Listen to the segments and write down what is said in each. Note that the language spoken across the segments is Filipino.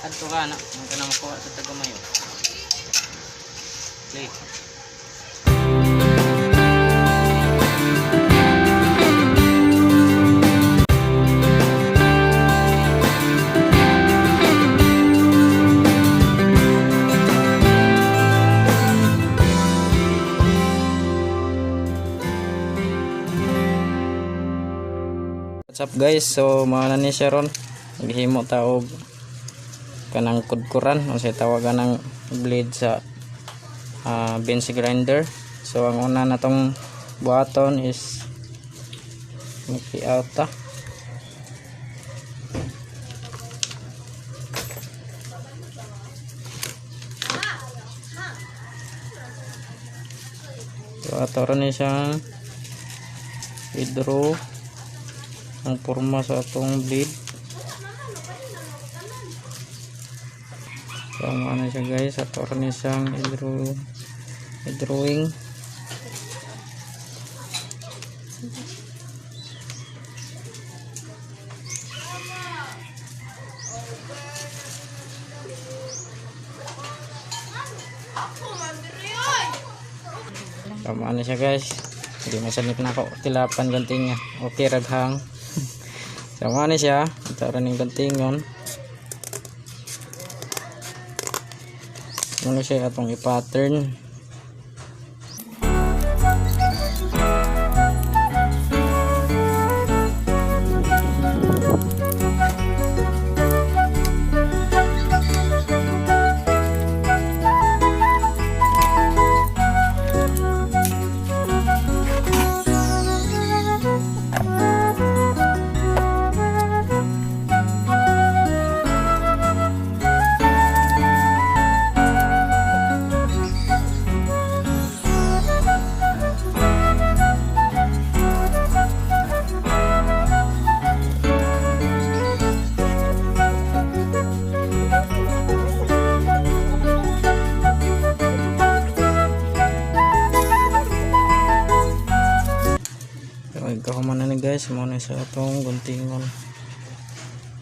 Adto ka na, ang ka na makuha sa tagamayo. Play. What's up guys? So mga ni siya ron. Naghimo ta og kanang kudkuran o sa tawagan ng blade sa ah, bench grinder. So ang una natong buhaton is Mickey out ta. So ato ron ni siyang i-draw ang porma sa atong blade so ano siya guys ato rin siyang i-draw i-drawing Tama na siya guys. Hindi masanip na ako. Tilapan ganting niya. Okay raghang. Tama na siya. Ito rin yung ganting yun. Ano siya atong i-pattern.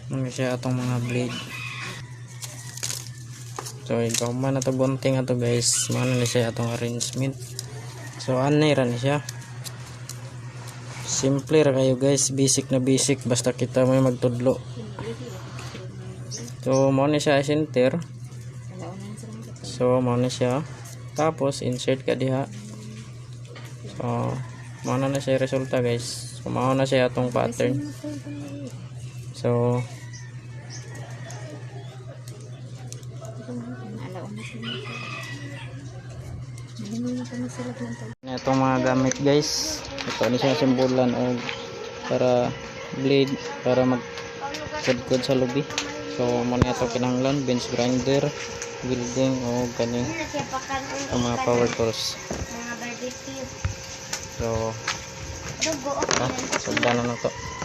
Muna siya atong mga blade. So, ikaw man na to gunting ato guys. Muna na siya atong arrangement. So, anay ra ni siya. Simple ra kayo guys. Basic na basic. Basta kita may magtudlo. So, muna siya center. So, muna siya. Tapos, insert ka diha. So, Mauna na siya resulta guys. So, mauna siya atong pattern. So, itong mga gamit guys. Ito ni siya simbolan o para blade para mag kudkod sa lobby. So, muna ito kinahanglan bench grinder, welding o kaning ang mga power tools. So, ah, sugdan na na to.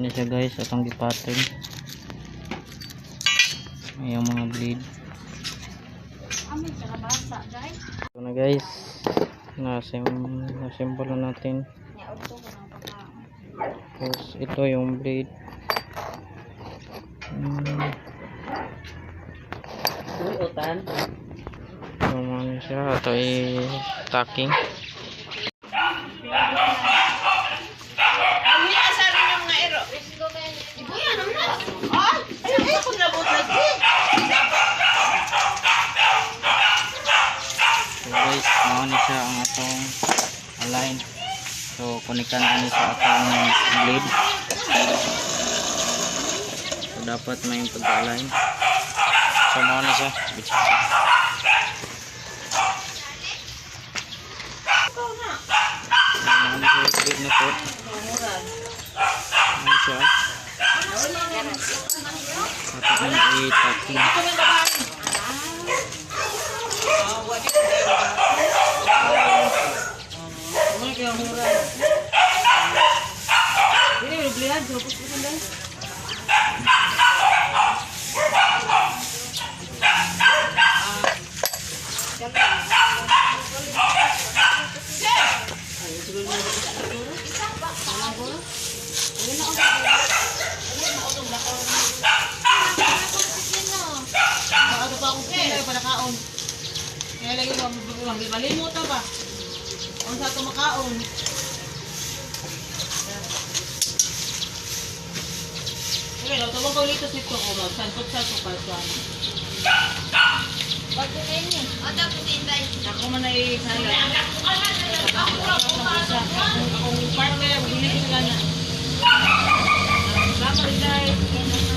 Ni siya guys atong gipattern. Ayong mga guys. Ito na guys. Nasim nasimple na natin. Tapos ito yung blade. Hmm. Utan. Naman siya. Ito ay tacking. Ay, asa rin yung mga ero. Ibu yan, ano na? Ay, ay, ay, ako nabot lagi. So guys, mao ni siya ang atong align. So kunikan ani sa atong blade. So dapat may pagka-align. So mao ni siya. So, mao ni siya yung blade na to. Mao siya. Dapat na i-tacking. Mga kaya udah belian, cuma pus-pusin deh. Kaya lagi mo mabubulang. Malimutan pa. Ang sa ito no, tawag ko ulit ito ko ba? Santot sa ito pa siya. Ba't niya? Ada ko din, guys. Ako man ay salat. Akong partner, hindi ko na. Salamat guys.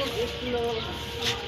বসল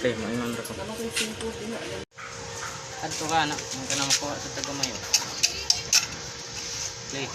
Manya na i-play mo ingon ra ko. Adto ka na, ang kana makuha sa tagamayo. Play.